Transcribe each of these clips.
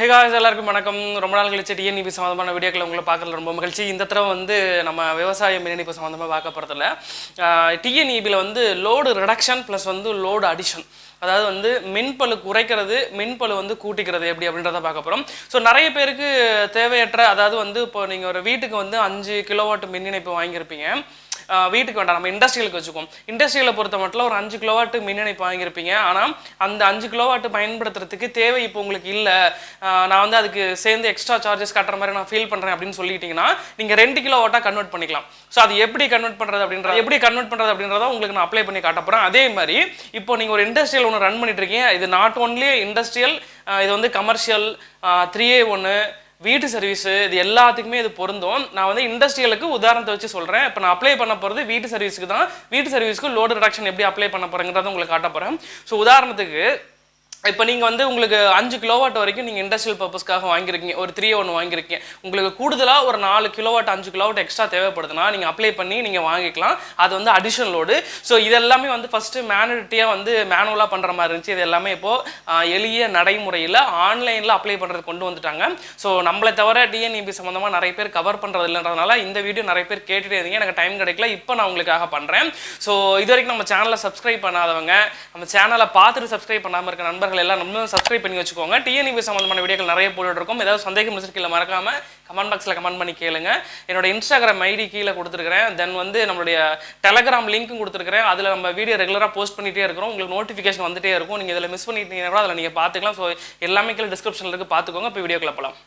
ஹேகாஸ் எல்லாருக்கும் வணக்கம். ரொம்ப நாள் கழிச்சு டிஎன்இபி சம்மந்தமான வீடியோக்களை உங்களை பார்க்குறது ரொம்ப மகிழ்ச்சி. இந்த தடவை வந்து நம்ம விவசாய மின்னிப்பு சம்மந்தமாக பார்க்க போகிறதில்ல டிஎன்இபியில் வந்து லோடு ரிடக்ஷன் ப்ளஸ் வந்து லோடு அடிஷன் அதாவது வந்து மின்பழு குறைக்கிறது மின்பழு வந்து கூட்டிக்கிறது எப்படி அப்படின்றத பார்க்க போகிறோம் ஸோ நிறைய பேருக்கு தேவையற்ற அதாவது வந்து இப்போ நீங்கள் ஒரு வீட்டுக்கு வந்து அஞ்சு கிலோவாட் மின் இணைப்பு வாங்கியிருப்பீங்க. வீட்டுக்கு வேண்டாம். நம்ம இண்டஸ்ட்ரியலுக்கு வச்சுக்கோம் இண்டஸ்ட்ரியலை பொறுத்த மட்டும் ஒரு அஞ்சு கிலோவாட்டு மின் இணைப்பு வாங்கியிருப்பீங்க. ஆனால் அந்த அஞ்சு கிலோவாட்டு பயன்படுத்துறதுக்கு தேவை இப்போ உங்களுக்கு இல்லை. நான் வந்து அதுக்கு சேர்ந்து எக்ஸ்ட்ரா சார்ஜஸ் கட்டுற மாதிரி நான் ஃபீல் பண்ணுறேன் அப்படின்னு சொல்லிட்டீங்கன்னா நீங்கள் ரெண்டு கிலோவாட்டாக கன்வெர்ட் பண்ணிக்கலாம். ஸோ அது எப்படி கன்வெர்ட் பண்ணுறது அப்படின்றது எப்படி கன்வெர்ட் பண்ணுறது அப்படின்றத உங்களுக்கு நான் அப்ளை பண்ணி காட்ட போகிறேன் அதே மாதிரி இப்போ நீங்கள் ஒரு இண்டஸ்ட்ரியல் ஒன்று ரன் பண்ணிட்டு இருக்கீங்க. இது நாட் ஓன்லி இண்டஸ்ட்ரியல் இது வந்து கமர்ஷியல் த்ரீ ஏ ஒன்று வீட்டு சர்வீஸு இது எல்லாத்துக்குமே இது பொருந்தும். நான் வந்து இண்டஸ்ட்ரியலுக்கு உதாரணத்தை வச்சு சொல்கிறேன் இப்போ நான் அப்ளை பண்ண போகிறது வீட்டு சர்வீஸுக்கு தான். வீட்டு சர்வீஸ்க்கு லோடு ரிடக்ஷன் எப்படி அப்ளை பண்ண போகிறேங்கிறத உங்களுக்கு காட்ட போகிறேன் ஸோ உதாரணத்துக்கு இப்போ நீங்கள் வந்து உங்களுக்கு அஞ்சு கிலோவாட் வரைக்கும் நீங்கள் இண்டஸ்ட்ரியல் பர்பஸ்க்காக வாங்கியிருக்கீங்க ஒரு த்ரீ ஒன்று வாங்கியிருக்கீங்க உங்களுக்கு கூடுதலாக ஒரு நாலு கிலோவாட் அஞ்சு கிலோவாட் எக்ஸ்ட்ரா தேவைப்படுதுன்னா நீங்கள் அப்ளை பண்ணி நீங்கள் வாங்கிக்கலாம். அது வந்து அடிஷனல் லோடு ஸோ இது எல்லாமே வந்து ஃபஸ்ட்டு மேனுவலிட்டியாக வந்து மேனுவலாக பண்ணுற மாதிரி இருந்துச்சு. இது எல்லாமே இப்போது எளிய நடைமுறையில் ஆன்லைனில் அப்ளை பண்ணுறது கொண்டு வந்துட்டாங்க. ஸோ நம்மளை தவிர டிஎன்இபி சம்மந்தமாக நிறைய பேர் கவர் பண்ணுறது இல்லைன்றதுனால இந்த வீடியோ நிறைய பேர் கேட்டுகிட்டே இருந்தீங்க. எனக்கு டைம் கிடைக்கல. இப்போ நான் உங்களுக்காக பண்ணுறேன் ஸோ இது வரைக்கும் நம்ம சேனலை சப்ஸ்கிரைப் பண்ணாதவங்க நம்ம சேனலை பார்த்துட்டு சப்ஸ்கிரைப் பண்ணாமல் இருக்க நண்பர்கள் எல்லாம் நம்ம சப்ஸ்கிரைப் பண்ணி வச்சுக்கோங்க. டிஎன்இபி சம்மந்தமான வீடியோக்கள் நிறைய போட்டுட்டு இருக்கோம். ஏதாவது சந்தேகம் இருந்துச்சு மறக்காம கமெண்ட் பாக்ஸில் கமெண்ட் பண்ணி கேளுங்க. என்னோட இன்ஸ்டாகிராம் ஐடி கீழே கொடுத்துருக்கிறேன். தென் வந்து நம்மளுடைய டெலகிராம் லிங்க்கும் கொடுத்துருக்கிறேன். அதில் நம்ம வீடியோ ரெகுலராக போஸ்ட் பண்ணிகிட்டே இருக்கிறோம். உங்களுக்கு நோட்டிஃபிகேஷன் வந்துட்டே இருக்கும். நீங்கள் இதில் மிஸ் பண்ணிட்டீங்கன்னா கூட அதில் நீங்கள் பார்த்துக்கலாம். ஸோ எல்லாமே கீழே டிஸ்கிரிப்ஷனில் இருக்குது பார்த்துக்கோங்க. இப்போ வீடியோக்குள்ள போகலாம்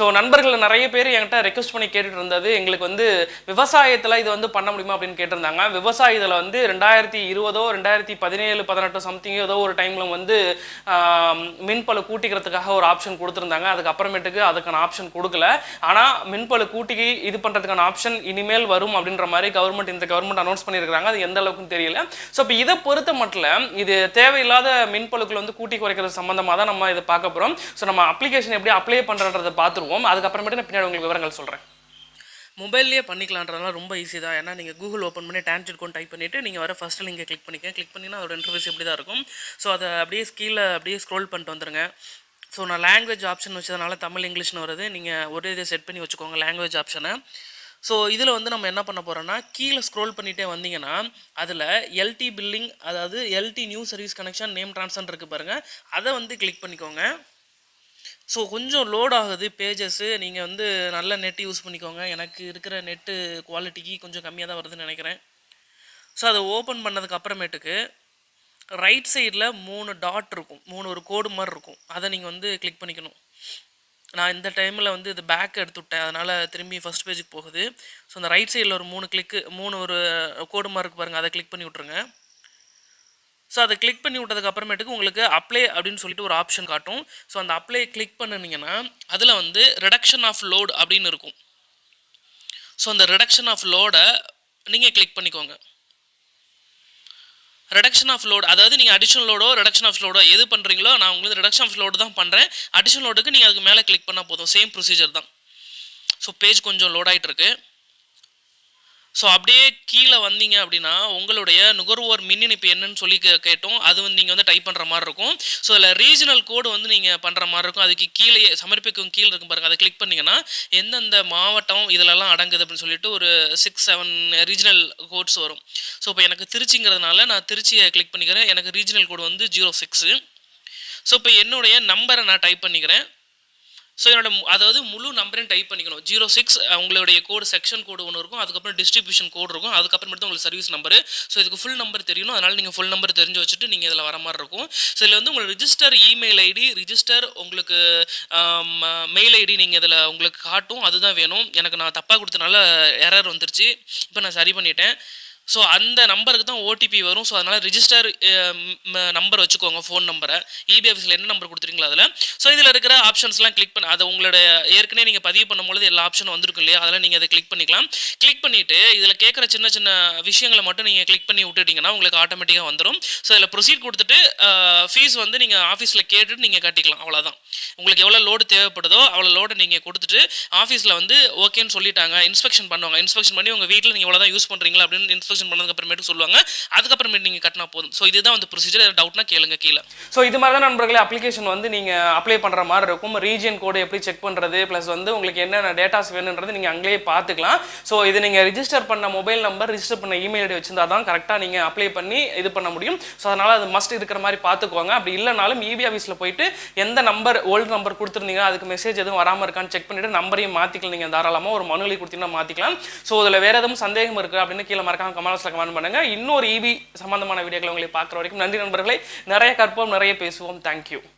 ஸோ நண்பர்கள் நிறைய பேர் என்கிட்ட ரெக்வஸ்ட் பண்ணி கேட்டுட்டு இருந்தது எங்களுக்கு வந்து விவசாயத்தில் இது வந்து பண்ண முடியுமா அப்படின்னு கேட்டிருந்தாங்க. விவசாயத்தில் வந்து ரெண்டாயிரத்தி இருபதோ ரெண்டாயிரத்தி பதினேழு பதினெட்டோ சம்திங் ஏதோ ஒரு டைமில் வந்து மின்பழு கூட்டிக்கிறதுக்காக ஒரு ஆப்ஷன் கொடுத்துருந்தாங்க. அதுக்கப்புறமேட்டுக்கு அதுக்கான ஆப்ஷன் கொடுக்கல. ஆனால் மின்பழு கூட்டிக்கு இது பண்ணுறதுக்கான ஆப்ஷன் இனிமேல் வரும் அப்படின்ற மாதிரி கவர்மெண்ட் இந்த கவர்மெண்ட் அனௌன்ஸ் பண்ணியிருக்காங்க அது எந்த அளவுக்குன்னு தெரியல. ஸோ இப்போ இதை பொறுத்த மட்டும் இது தேவையில்லாத மின்பளுக்கள் வந்து கூட்டி குறைக்கிறது சம்மந்தமாக தான் நம்ம இதை பார்க்க போகிறோம் ஸோ நம்ம அப்ளிகேஷன் எப்படி அப்ளை பண்ணுறதை பார்த்துருவோம். அதுக்கப்புறமேட்டு நான் பின்னாடி உங்களுக்கு விவரங்கள் சொல்கிறேன் மொபைல்லேயே பண்ணிக்கலான்றதுலாம் ரொம்ப ஈஸி தான். ஏன்னா நீங்கள் கூகுள் ஓப்பன் பண்ணி டேன்ஜெட் கோன் டைப் பண்ணிவிட்டு நீங்கள் வர ஃபஸ்ட்டு லிங்கை கிளிக் பண்ணிக்க கிளிக் பண்ணிங்கன்னா அதோட இன்டர்வியூஸ் இப்படி தான் இருக்கும். ஸோ அதை அப்படியே கீழே அப்படியே ஸ்க்ரோல் பண்ணிட்டு வந்துருங்க. ஸோ நான் லாங்குவேஜ் ஆப்ஷன் வச்சதுனால தமிழ் இங்கிலீஷ்னு வருது. நீங்கள் ஒரே இதை செட் பண்ணி வச்சுக்கோங்க லாங்குவேஜ் ஆப்ஷனை ஸோ இதில் வந்து நம்ம என்ன பண்ண போகிறோம்னா கீழே ஸ்க்ரோல் பண்ணிகிட்டே வந்தீங்கன்னா அதில் எல்டி பில்லிங் அதாவது LT new service connection name transfer இருக்குது பாருங்கள் அதை வந்து கிளிக் பண்ணிக்கோங்க. ஸோ கொஞ்சம் லோட் ஆகுது பேஜஸ்ஸு நீங்கள் வந்து நல்ல நெட் யூஸ் பண்ணிக்கோங்க. எனக்கு இருக்கிற நெட்டு குவாலிட்டிக்கு கொஞ்சம் கம்மியாக தான் வருதுன்னு நினைக்கிறேன். ஸோ அதை ஓப்பன் பண்ணதுக்கு அப்புறமேட்டுக்கு ரைட் சைடில் மூணு டாட் இருக்கும். மூணு ஒரு கோடு மாதிரி இருக்கும். அதை நீங்கள் வந்து கிளிக் பண்ணிக்கணும். நான் இந்த டைமில் வந்து இது பேக் எடுத்து விட்டேன் அதனால் திரும்பி ஃபஸ்ட் பேஜுக்கு போகுது. ஸோ அந்த ரைட் சைடில் ஒரு மூணு கிளிக்கு மூணு ஒரு கோடு மாதிரி இருக்கு பாருங்கள் அதை கிளிக் பண்ணி விட்ருங்க ஸோ அதை கிளிக் பண்ணி விட்டதுக்கு அப்புறமேட்டுக்கு உங்களுக்கு அப்ளை அப்படின்னு சொல்லிட்டு ஒரு ஆப்ஷன் காட்டும். ஸோ அந்த அப்ளை கிளிக் பண்ணுனீங்கன்னா அதில் வந்து ரிடக்ஷன் ஆஃப் லோடு அப்படின்னு இருக்கும். ஸோ அந்த ரிடக்ஷன் ஆஃப் லோடை நீங்கள் கிளிக் பண்ணிக்கோங்க. ரிடக்ஷன் ஆஃப் லோடு அதாவது நீங்கள் அடிஷனல் லோடோ ரிடக்ஷன் ஆஃப் லோடோ எது பண்ணுறீங்களோ நான் உங்களுக்கு ரிடக்ஷன் ஆஃப் லோடு தான் பண்ணுறேன் அடிஷனல் லோடுக்கு நீங்கள் அதுக்கு மேலே கிளிக் பண்ணால் போதும். சேம் ப்ரொசீஜர் தான். ஸோ பேஜ் கொஞ்சம் லோட் ஆகிட்டு இருக்குது ஸோ அப்படியே கீழே வந்தீங்க அப்படின்னா உங்களுடைய நுகர்வோர் மின் இணைப்பு என்னன்னு சொல்லி கே- கேட்டோம். அது வந்து நீங்கள் வந்து டைப் பண்ணுற மாதிரி இருக்கும். ஸோ அதில் ரீஜனல் கோடு வந்து நீங்கள் பண்ணுற மாதிரி இருக்கும். அதுக்கு கீழே சமர்ப்பிக்கும் கீழே இருக்கும் பாருங்கள் அதை கிளிக் பண்ணிங்கன்னா எந்தெந்த மாவட்டம் இதிலெல்லாம் அடங்குது அப்படின்னு சொல்லிட்டு ஒரு சிக்ஸ் செவன் ரீஜனல் கோட்ஸ் வரும். ஸோ இப்போ எனக்கு திருச்சிங்கிறதுனால நான் திருச்சியை கிளிக் பண்ணிக்கிறேன். எனக்கு ரீஜனல் கோடு வந்து ஜீரோ சிக்ஸு ஸோ இப்போ என்னுடைய நம்பரை நான் டைப் பண்ணிக்கிறேன். ஸோ என்னோட அதாவது முழு நம்பரையும் டைப் பண்ணிக்கணும். ஜீரோ சிக்ஸ் உங்களுடைய கோடு செக்ஷன் கோடு ஒன்று இருக்கும். அதுக்கப்புறம் டிஸ்ட்ரிபியூஷன் கோடு இருக்கும். அதுக்கப்புறமேட்டு உங்களுக்கு சர்வீஸ் நம்பர் ஸோ இதுக்கு ஃபுல் நம்பர் தெரியணும். அதனால் நீங்கள் ஃபுல் நம்பர் தெரிஞ்சு வச்சுட்டு நீங்கள் இதில் வர மாதிரி இருக்கும். ஸோ இதில் வந்து உங்களுக்கு ரிஜிஸ்டர் இமெயில் ஐடி ரிஜிஸ்டர் உங்களுக்கு மெயில் ஐடி நீங்கள் இதில் உங்களுக்கு காட்டும். அதுதான் வேணும். எனக்கு நான் தப்பாக கொடுத்தனால எரர் வந்துருச்சு. இப்போ நான் சரி பண்ணிட்டேன். ஸோ அந்த நம்பருக்கு தான் ஓடிபி வரும். ஸோ அதனால் ரிஜிஸ்டர் நம்பர் வச்சுக்கோங்க ஃபோன் நம்பரை இபி ஆஃபீஸில் என்ன நம்பர் கொடுத்துருங்களோ அதில். ஸோ இதில் இருக்கிற ஆப்ஷன்ஸ்லாம் கிளிக் பண்ண அதை உங்களோட ஏற்கனவே நீங்கள் பதிவு பண்ணும்பொழுது எல்லா ஆப்ஷனும் வந்திருக்கும் இல்லையா? அதெல்லாம் நீங்கள் அதை கிளிக் பண்ணிக்கலாம். கிளிக் பண்ணிவிட்டு இதில் கேட்குற சின்ன சின்ன விஷயங்களை மட்டும் நீங்கள் கிளிக் பண்ணி விட்டுட்டிங்கன்னா உங்களுக்கு ஆட்டோமேட்டிக்காக வந்துடும் ஸோ இதில் ப்ரொசீட் கொடுத்துட்டு ஃபீஸ் வந்து நீங்கள் ஆஃபீஸில் கேட்டுட்டு நீங்கள் கட்டிக்கலாம். அவ்வளோதான் உங்களுக்கு எவ்வளோ லோடு தேவைப்படுதோ அவ்வளோ லோடு நீங்கள் கொடுத்துட்டு ஆஃபீஸில் வந்து ஓகேன்னு சொல்லிட்டாங்க இன்ஸ்பெக்ஷன் பண்ணுவாங்க. இன்ஸ்பெக்ஷன் பண்ணி உங்கள் வீட்டில் நீங்கள் இவ்வளோ தான் யூஸ் பண்ணுறீங்களா அப்படின்னு இன்ஸ்பெக்ஷன் பண்ணதுக்கு அப்புறமேட்டு சொல்லுவாங்க. அதுக்கப்புறமேட்டு நீங்கள் கட்டினா போதும். ஸோ இதுதான் வந்து ப்ரொசீஜர் டவுட்னா கேளுங்க கீழே. ஸோ இது மாதிரி தான் நண்பர்களே அப்ளிகேஷன் வந்து நீங்கள் அப்ளை பண்ணுற மாதிரி இருக்கும். ரீஜியன் கோடு எப்படி செக் பண்ணுறது ப்ளஸ் வந்து உங்களுக்கு என்னென்ன டேட்டாஸ் வேணுன்றது நீங்கள் அங்கேயே பார்த்துக்கலாம். ஸோ இது நீங்கள் ரிஜிஸ்டர் பண்ண மொபைல் நம்பர் ரிஜிஸ்டர் பண்ண இமெயில் ஐடி வச்சிருந்தா தான் கரெக்டாக நீங்கள் அப்ளை பண்ணி இது பண்ண முடியும். ஸோ அதனால் அது மஸ்ட் இருக்கிற மாதிரி பார்த்துக்கோங்க. அப்படி இல்லைனாலும் இபி ஆஃபீஸில் போயிட்டு எந்த நம்பர் ஓல்டு நம்பர் கொடுத்துருந்தீங்க அதுக்கு மெசேஜ் எதுவும் வராமல் இருக்கான்னு செக் பண்ணிவிட்டு நம்பரையும் மாற்றிக்கலாம் நீங்கள் தாராளமாக ஒரு மனு கொடுத்தீங்கன்னா மாற்றிக்கலாம் ஸோ இதில் வேறு எதுவும் சந்தேகம் இருக்குது அப்படின்னு கீழே மறக்காம கமெண்ட்ஸில் கமெண்ட் பண்ணுங்கள் இன்னொரு இபி சம்பந்தமான வீடியோக்களை உங்களை பார்க்குற வரைக்கும் நன்றி நண்பர்களை. நிறைய கற்போம் நிறைய பேசுவோம். தேங்க்யூ